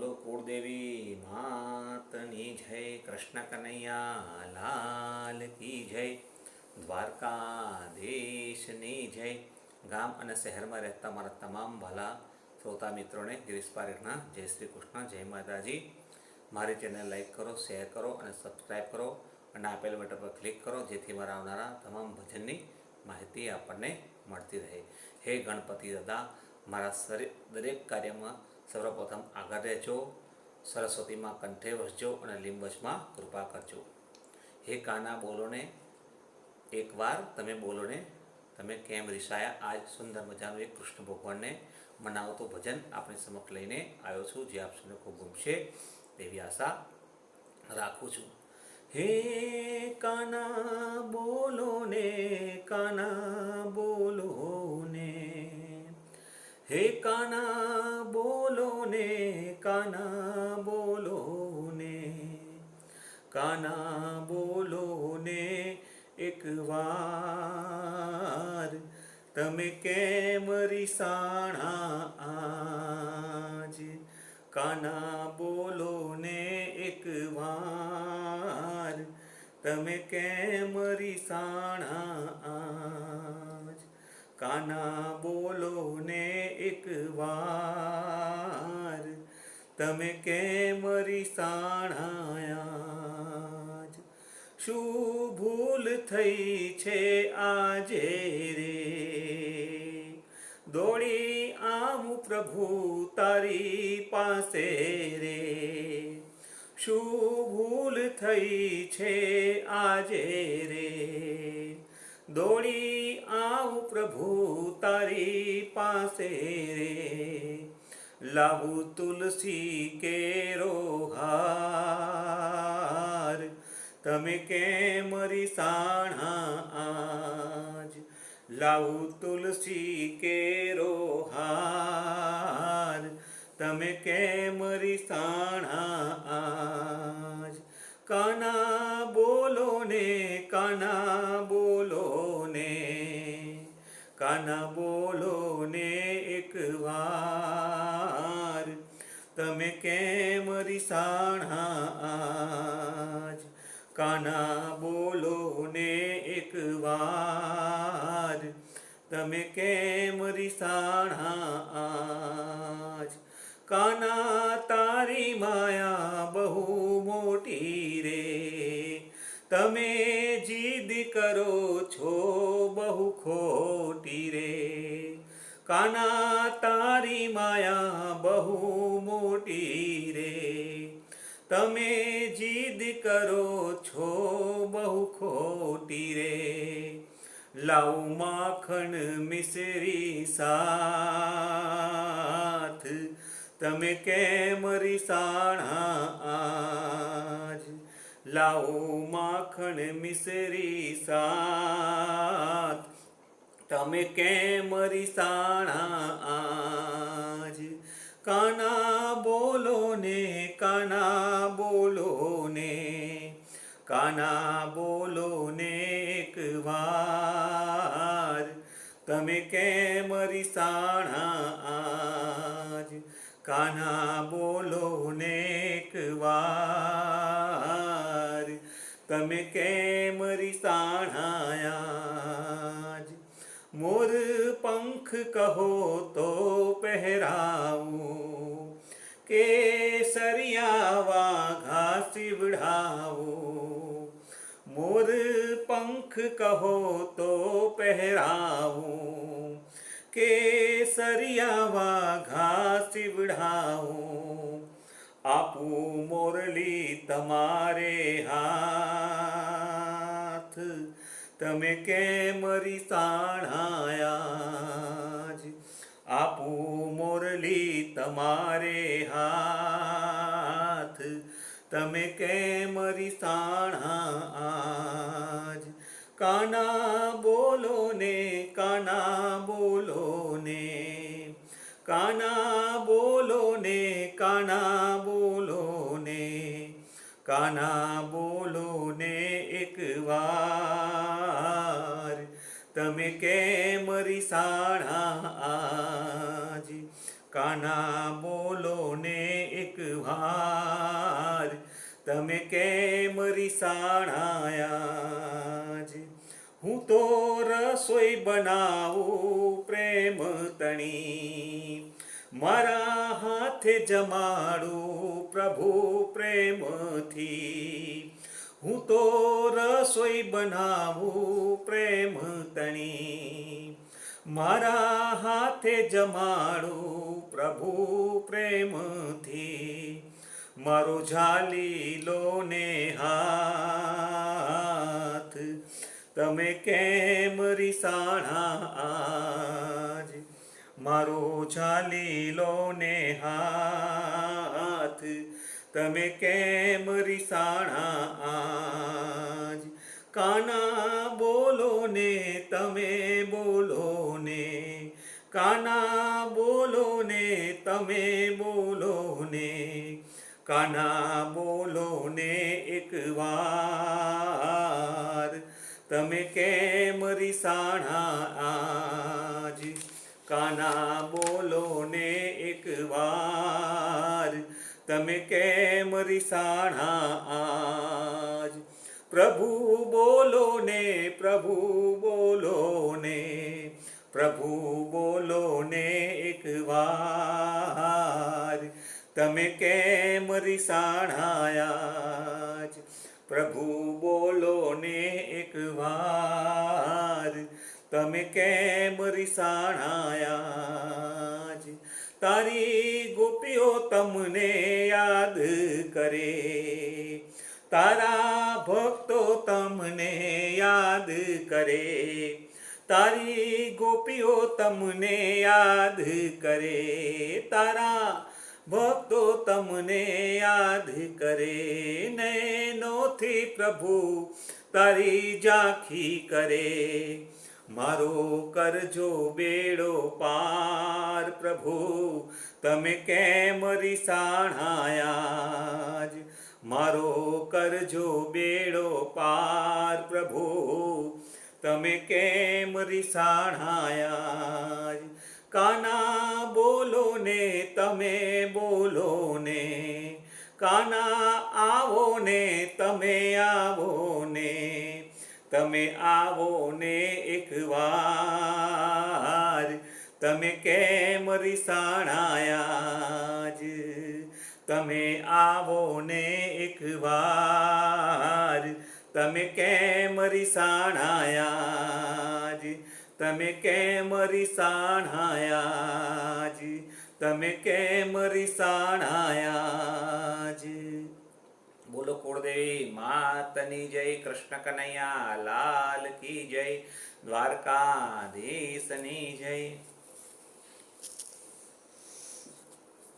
બોલો, કુળદેવી માતની જય, કૃષ્ણ કનૈયા લાલ કી જય, દ્વારકાધીશની જય. ગામ અને શહેરમાં રહેતા મારા તમામ ભલા શ્રોતા મિત્રોને ગિરીશ પારેખના જય શ્રી કૃષ્ણ, જય માતાજી. મારી ચેનલ લાઈક કરો, શેર કરો અને સબસ્ક્રાઈબ કરો અને આપેલ બટન પર ક્લિક કરો, જેથી મારા આવનારા તમામ ભજનની માહિતી આપણને મળતી રહે. હે ગણપતિ દાદા, મારા શરીર દરેક કાર્યમાં સર્વપ્રથમ આગળ રહેજો, સરસ્વતીમાં કંઠે વસજો અને લીંબસમાં કૃપા કરજો. હે કાના, બોલોને, એકવાર તમે બોલોને, તમે કેમ રિસાયા? આજ સુંદર મજાનું એક કૃષ્ણ ભગવાનને મનાવતું ભજન આપણી સમક્ષ લઈને આવ્યો છું, જે આપ સૌને ખૂબ ગમશે તેવી આશા રાખું છું. હે કાના બોલો ને કાના બોલો ને હે કાના, બોલો ને, કાના, બોલો ને. કાના, બોલો ને, એક વાર. તમે કેમ રિસાણા આજ? કાના, બોલો ને, એક વાર. તમે કેમ રિસાણા આજ? કાના, બોલો ને એક વાર તમે કેમ રિસાણાયા શું ભૂલ થઈ છે આજે રે? દોડી આમ પ્રભુ તારી પાસે રે. શું ભૂલ થઈ છે આજે રે? દોડી આવ પ્રભુ તારી પાસે રે. લાવું તુલસી કેરો હાર તમે કેમ રીસાણા આજ? લાવું તુલસી કેરો હાર તમે કેમ રીસાણા આજ? કાના બોલો ને કાના બોલો ને કાના બોલો ને એક વાર. તમે કેમ રીસાણા આજ કાના બોલો ને એક વાર. તમે કેમ રીસાણા આજ કાના તારી માયા બહુ મોટી રે. તમે જીદ કરો છો ખોટી રે. કાના તારી માયા બહુ મોટી રે. તમે જીદ કરો છો બહુ ખોટી રે. લાવ માખણ મિસરી સાથ. તમે કેમ રીસાણા આજ? લાવ માખણ મિસરી સાથ. તમે કેમ રીસાણા આજ? કાના બોલો ને, કાના બોલો ને, કાના બોલો ને એક વાર. તમે કેમ રીસાણા આજ? કાના બોલો ને એક વાર. તમે કેમ રીસાણા પંખ કહો તો પહેરાવું. કે સરિયાવા ઘાસ સીવડાવું. મોર પંખ કહો તો પહેરાવું. કે ઘાસી વિઢાવું આપું મોરલી તમારે હાથ. તમે કેમ રીસાણાયા? આપું મોરલી તમારે હાથ. તમે કેમ રીસાણા આજ કાના બોલો ને, કાના બોલો ને. કાના બોલો ને, કાના બોલો ને. કાના બોલો ને એક વાર. તમે કેમ રીસાણા આજ? કાના બોલો ને એક વાર. તમે કેમ રિસાણાયા હું તો રસોઈ બનાવું પ્રેમ તણી. મારા હાથે જમાડું પ્રભુ પ્રેમથી. હું તો રસોઈ બનાવું પ્રેમ તણી. મારા હાથે જમાડું પ્રભુ પ્રેમથી. મારો ઝાલીલો ને હાથ. તમે કેમ રિસાણા આજ? મારો ઝાલીલો ને હાથ. તમે કેમ રિસાણા આજ? કાના બોલો ને, તમે બોલો ને. કાના બોલો ને, તમે બોલો ને. કાના બોલો ને એક વાર. તમે કેમ રિસાણા આજ? કાના બોલો ને એક વાર. તમે કેમ રિસાણા આજ? પ્રભુ બોલો ને, પ્રભુ બોલો ને, પ્રભુ બોલો ને એક વાર. તમે કેમ રિસાણાયા પ્રભુ બોલો ને એક વાર. તમે કેમ રિસાણાયા તારી ગોપીઓ તમને યાદ કરે. તારા ભક્તો તમને યાદ કરે. તારી ગોપીઓ તમને યાદ કરે. તારા ભક્તો તમને યાદ કરે. નૈનોથી પ્રભુ તારી ઝાંખી કરે. મારો કરજો બેડો પાર પ્રભુ, તમે કેમ રિસાણાયા જ? મારો કરજો બેડો પાર પ્રભુ, તમે કેમ રિસાણાયા જ? કાના બોલો ને, તમે બોલો ને, કાના આવો ને, તમે આવો ને તમે આવો ને એક વાર. તમે કેમ રિસાણાયા જ? તમે આવો ને એક વાર. તમે કેમ રિસાણાયા જ? તમે કેમ રિસાણાયા જ? તમે કેમ રિસાણાયા કુળદેવી માતની જય કૃષ્ણ કનૈયા લાલ કી જય દ્વારકાધીશની જય.